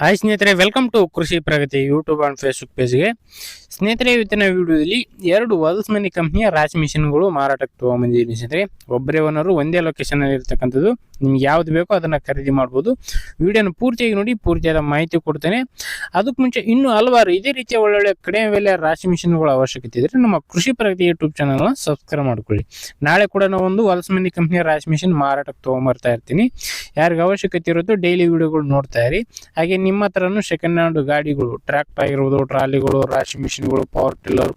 Hi ಸ್ನೇಹಿತರೆ welcome to Krishi Pragati YouTube and Facebook ಪೇಜ್ಗೆ ಸ್ನೇಹಿತರೆ, ಇವತ್ತಿನ ವಿಡಿಯೋದಲ್ಲಿ ಎರಡು ವಲ್ಸ್ ಮನಿ ಕಂಪ್ನಿಯ ರಾಶಿ ಮಿಷಿನ್ಗಳು ಮಾರಾಟಕ್ಕೆ ತೊಗೊಂಬಂದಿದ್ದೀನಿ ಸ್ನೇಹಿತರೆ. ಒಬ್ಬರೇ ಓನರು ಒಂದೇ ಲೊಕೇಶನ್ ಅಲ್ಲಿ ಇರ್ತಕ್ಕಂಥದ್ದು. ನಿಮ್ಗೆ ಯಾವ್ದು ಬೇಕೋ ಅದನ್ನ ಖರೀದಿ ಮಾಡ್ಬೋದು. ವಿಡಿಯೋನ ಪೂರ್ತಿಯಾಗಿ ನೋಡಿ, ಪೂರ್ತಿಯಾದ ಮಾಹಿತಿ ಕೊಡ್ತೇನೆ. ಅದಕ್ಕೆ ಮುಂಚೆ ಇನ್ನೂ ಹಲವಾರು ಇದೇ ರೀತಿಯ ಒಳ್ಳೊಳ್ಳೆ ಕಡಿಮೆ ಬೆಲೆ ರಾಶಿ ಮಿಷಿನ್ಗಳ ಅವಶ್ಯಕತೆ ಇದ್ರೆ ನಮ್ಮ ಕೃಷಿ ಪ್ರಗತಿ ಯೂಟ್ಯೂಬ್ ಚಾನಲ್ನ ಸಬ್ಸ್ಕ್ರೈಬ್ ಮಾಡ್ಕೊಳ್ಳಿ. ನಾಳೆ ಕೂಡ ನಾವು ಒಂದು ವಲ್ಸ್ ಮನಿ ಕಂಪ್ನಿಯ ರಾಶಿ ಮಿಷಿನ್ ಮಾರಾಟಕ್ಕೆ ತೊಗೊಂಬರ್ತಾ ಇರ್ತೀನಿ. ಯಾರಿಗೆ ಅವಶ್ಯಕತೆ ಇರೋದು ಡೈಲಿ ವಿಡಿಯೋಗಳು ನೋಡ್ತಾ ಇರಿ. ಹಾಗೆ ನಿಮ್ಮ ಹತ್ರನೂ ಸೆಕೆಂಡ್ ಹ್ಯಾಂಡ್ ಗಾಡಿಗಳು ಟ್ರ್ಯಾಕ್ಟರ್ ಆಗಿರ್ಬೋದು, ಟ್ರಾಲಿಗಳು, ರಾಶಿ ಮಿಷಿನ್ಗಳು ಪವರ್ ಟಿಲ್ಲರ್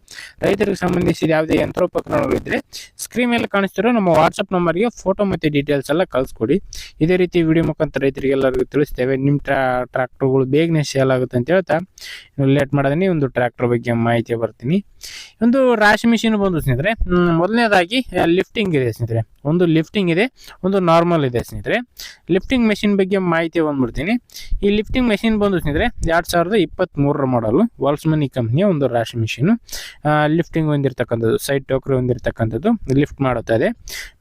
ರೈತರಿಗೆ ಸಂಬಂಧಿಸಿದ ಯಾವುದೇ ಯಂತ್ರೋಪಕರಣಗಳು ಇದ್ರೆ ಸ್ಕ್ರೀನ್ ಮೇಲೆ ಕಾಣಿಸ್ತಿರೋ ನಮ್ಮ ವಾಟ್ಸಪ್ ನಂಬರ್ಗೆ ಫೋಟೋ ಮತ್ತೆ ಡೀಟೇಲ್ಸ್ ಎಲ್ಲ ಕಳಿಸ್ಕೊಡಿ. ಇದೇ ರೀತಿ ವಿಡಿಯೋ ಮುಖಾಂತರ ರೈತರಿಗೆ ಎಲ್ಲರಿಗೂ ತಿಳಿಸ್ತೇವೆ. ನಿಮ್ಮ ಟ್ರಾ ಟ್ರ್ಯಾಕ್ಟರ್ಗಳು ಬೇಗನೆ ಸೇಲ್ ಆಗುತ್ತೆ ಅಂತ ಹೇಳ್ತಾ ಲೇಟ್ ಮಾಡೋದೇ ಒಂದು ಟ್ರ್ಯಾಕ್ಟರ್ ಬಗ್ಗೆ ಮಾಹಿತಿ ಬರ್ತೀನಿ. ಒಂದು ರಾಶಿ ಮಿಷಿನ್ ಬಂದು ಸ್ನೇಹಿತರೆ ಮೊದಲನೇದಾಗಿ ಲಿಫ್ಟಿಂಗ್ ಇದೆ ಸ್ನೇಹಿತರೆ. ಒಂದು ಲಿಫ್ಟಿಂಗ್ ಇದೆ, ಒಂದು ನಾರ್ಮಲ್ ಇದೆ ಸ್ನೇಹಿತರೆ. ಲಿಫ್ಟಿಂಗ್ ಮೆಷಿನ್ ಬಗ್ಗೆ ಮಾಹಿತಿ ಬಂದ್ಬಿಡ್ತೀನಿ. ಈ ಲಿಫ್ಟಿಂಗ್ ಮೆಷಿನ್ ಬಂದು ಸ್ನೇಹಿತರೆ ಎರಡು ಸಾವಿರದ ಇಪ್ಪತ್ತ್ಮೂರರ ಮಾಡಲು ವಾಲ್ಸ್ಮನಿ ಕಂಪ್ನಿಯ ಒಂದು ರಾಶಿ ಮಿಷಿನ್ ಲಿಫ್ಟಿಂಗ್ ಹೊಂದಿರತಕ್ಕಂಥದ್ದು ಸೈಡ್ ಟೋಕ್ರಿ ಹೊಂದಿರತಕ್ಕಂಥದ್ದು ಲಿಫ್ಟ್ ಮಾಡುತ್ತಾ ಇದೆ.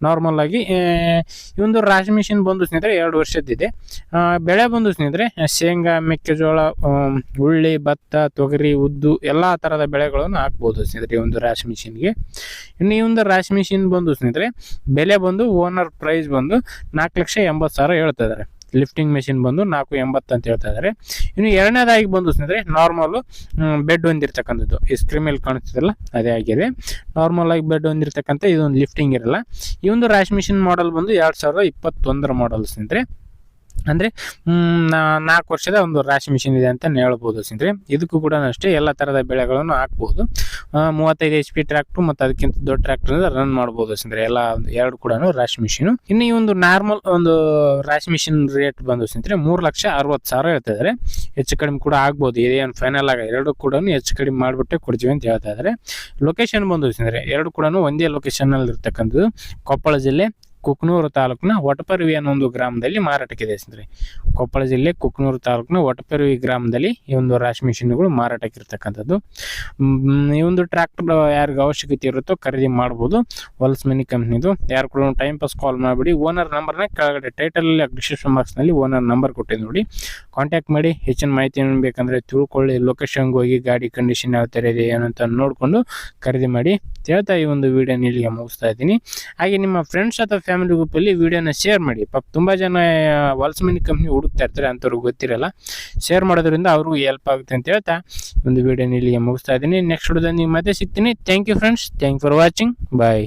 ನಾರ್ಮಲ್ ಆಗಿ ಈ ಒಂದು ರಾಶಿ ಮಿಷಿನ್ ಬಂದು ಸ್ನೇಹಿತರೆ ಎರಡು ವರ್ಷದ್ದಿದೆ. ಬೆಳೆ ಬಂದು ಸ್ನೇಹಿತರೆ ಶೇಂಗಾ, ಮೆಕ್ಕೆಜೋಳ ಹುಳ್ಳಿ, ಭತ್ತ, ತೊಗರಿ, ಉದ್ದು ಎಲ್ಲ ಥರದ ಬೆಳೆಗಳನ್ನು ಹಾಕ್ಬೋದು ಸ್ನೇಹಿತರೆ ಈ ಒಂದು ರಾಶಿ ಮಿಷಿನ್ಗೆ ಇನ್ನು ಈ ಒಂದು ರಾಶಿ ಮಿಷಿನ್ ಬಂದು ಸ್ನೇಹಿತರೆ ಬೆಲೆ ಬಂದು ಓನರ್ ಪ್ರೈಸ್ ಬಂದು ನಾಲ್ಕು ಲಕ್ಷ ಎಂಬತ್ತು ಸಾವಿರ ಹೇಳ್ತಾ ಇದ್ದಾರೆ. ಲಿಫ್ಟಿಂಗ್ ಮೆಷಿನ್ ಬಂದು ನಾಲ್ಕು ಎಂಬತ್ತು ಅಂತ ಹೇಳ್ತಾ ಇದ್ದಾರೆ ಇನ್ನು ಎರಡನೇದಾಗಿ ಬಂದು ಸ್ನೇಹಿತರೆ ನಾರ್ಮಲ್ ಬೆಡ್ ಹೊಂದಿರತಕ್ಕಂಥದ್ದು ಈ ಸ್ಕ್ರೀನ್ ಅಲ್ಲಿ ಕಾಣಿಸ್ತಿದಲ್ಲ ಅದೇ ಆಗಿದೆ. ನಾರ್ಮಲ್ ಆಗಿ ಬೆಡ್ ಹೊಂದಿರತಕ್ಕಂಥ ಇದೊಂದು ಲಿಫ್ಟಿಂಗ್ ಇರಲ್ಲ. ಈ ಒಂದು ರಾಶಿ ಮಿಷಿನ್ ಮಾಡೆಲ್ ಬಂದು ಎರಡು ಸಾವಿರದ ಇಪ್ಪತ್ತೊಂದರ ಮಾಡೆಲ್ ಸ್ನೇಹಿತರೆ. ಅಂದರೆ ನಾಲ್ಕು ವರ್ಷದ ಒಂದು ರಾಶಿ ಮಿಷಿನ್ ಇದೆ ಅಂತ ಹೇಳ್ಬೋದು ಸ್ನೇಹಿತರೆ ಇದಕ್ಕೂ ಕೂಡ ಅಷ್ಟೇ ಎಲ್ಲ ಥರದ ಬೆಳೆಗಳನ್ನು ಹಾಕ್ಬೋದು. ಮೂವತ್ತೈದು ಎಚ್ ಪಿ ಟ್ರ್ಯಾಕ್ಟ್ರು ಮತ್ತು ಅದಕ್ಕಿಂತ ದೊಡ್ಡ ಟ್ರ್ಯಾಕ್ಟ್ರಿಂದ ರನ್ ಮಾಡ್ಬೋದು ಸ್ನೇಹಿತರೆ ಎಲ್ಲ ಎರಡು ಕೂಡ ರಾಶಿ ಮಿಷಿನು. ಇನ್ನು ಈ ಒಂದು ನಾರ್ಮಲ್ ಒಂದು ರಾಶಿ ಮಿಷಿನ್ ರೇಟ್ ಬಂದು ಸ್ನೇಹಿತರೆ ಮೂರು ಲಕ್ಷ ಅರವತ್ತು ಸಾವಿರ ಹೇಳ್ತಿದ್ದಾರೆ ಹೆಚ್ಚು ಕಡಿಮೆ ಕೂಡ ಆಗ್ಬೋದು. ಇದೇನು ಫೈನಲ್ ಆಗ ಎರಡು ಕೂಡ ಹೆಚ್ಚು ಕಡಿಮೆ ಮಾಡಿಬಿಟ್ಟೆ ಕೊಡ್ತೀವಿ ಅಂತ ಹೇಳ್ತಾ ಇದ್ದಾರೆ ಲೊಕೇಶನ್ ಬಂದು ಸ್ನೇಹಿತರೆ ಎರಡು ಕೂಡ ಒಂದೇ ಲೊಕೇಶನಲ್ಲಿ ಇರ್ತಕ್ಕಂಥದ್ದು ಕೊಪ್ಪಳ ಜಿಲ್ಲೆ ಕುಕ್ನೂರು ತಾಲೂಕಿನ ಒಟಪರ್ವಿ ಅನ್ನೋ ಒಂದು ಗ್ರಾಮದಲ್ಲಿ ಮಾರಾಟಕ್ಕಿದೆ ಸ್ನೇಹಿತರೆ. ಕೊಪ್ಪಳ ಜಿಲ್ಲೆ ಕುಕ್ನೂರು ತಾಲೂಕಿನ ಒಟಪರ್ವಿ ಗ್ರಾಮದಲ್ಲಿ ಈ ಒಂದು ರಾಶಿ ಮಿಷಿನ್ಗಳು ಮಾರಾಟಕ್ಕೆ ಇರ್ತಕ್ಕಂಥದ್ದು ಈ ಒಂದು ಟ್ರ್ಯಾಕ್ಟರ್ ಯಾರಿಗೆ ಅವಶ್ಯಕತೆ ಇರುತ್ತೋ ಖರೀದಿ ಮಾಡ್ಬೋದು. ಹೊಲ್ಸ್ ಮನಿ ಕಂಪ್ನಿದು. ಯಾರು ಕೂಡ ಟೈಮ್ ಪಾಸ್ ಕಾಲ್ ಮಾಡಿಬಿಡಿ. ಓನರ್ ನಂಬರ್ನ ಕೆಳಗಡೆ ಟೈಟಲ್ ಡಿಸ್ಕ್ರಿಪ್ಷನ್ ಬಾಕ್ಸ್ನಲ್ಲಿ ಓನರ್ ನಂಬರ್ ಕೊಟ್ಟಿದ್ದು ನೋಡಿ. ಕಾಂಟ್ಯಾಕ್ಟ್ ಮಾಡಿ. ಹೆಚ್ಚಿನ ಮಾಹಿತಿ ಏನು ಬೇಕಂದರೆ ತಿಳ್ಕೊಳ್ಳಿ. ಲೊಕೇಶನ್ಗೆ ಹೋಗಿ ಗಾಡಿ ಕಂಡೀಷನ್ ಯಾವ ಥರ ಇದೆ ಏನಂತ ನೋಡಿಕೊಂಡು ಖರೀದಿ ಮಾಡಿ. ಅಂತ ಹೇಳ್ತಾ ಈ ಒಂದು ವಿಡಿಯೋ ಇಲ್ಲಿಗೆ ಮುಗಿಸ್ತಾ ಇದ್ದೀನಿ. ಹಾಗೆ ನಿಮ್ಮ ಫ್ರೆಂಡ್ಸ್ ಅಥವಾ ಫ್ಯಾಮಿಲಿ ಗ್ರೂಪಲ್ಲಿ ವಿಡಿಯೋನ ಶೇರ್ ಮಾಡಿ. ಪಾಪ ತುಂಬ ಜನ ವಾಲ್ಸ್ ಮಿನಿ ಕಂಪ್ನಿ ಹುಡುಕ್ತಾ ಇರ್ತಾರೆ ಅಂಥವ್ರಿಗೆ ಗೊತ್ತಿರಲ್ಲ. ಶೇರ್ ಮಾಡೋದ್ರಿಂದ ಅವ್ರಿಗೂ ಹೆಲ್ಪ್ ಆಗುತ್ತೆ ಅಂತ ಹೇಳ್ತಾ ಒಂದು ವಿಡಿಯೋನ ಇಲ್ಲಿಗೆ ಮುಗಿಸ್ತಾ ಇದ್ದೀನಿ. ನೆಕ್ಸ್ಟ್ ವಿಡಿಯೋದಲ್ಲಿ ನೀವು ಮತ್ತೆ ಸಿಗ್ತೀನಿ. Thank you friends thank for watching bye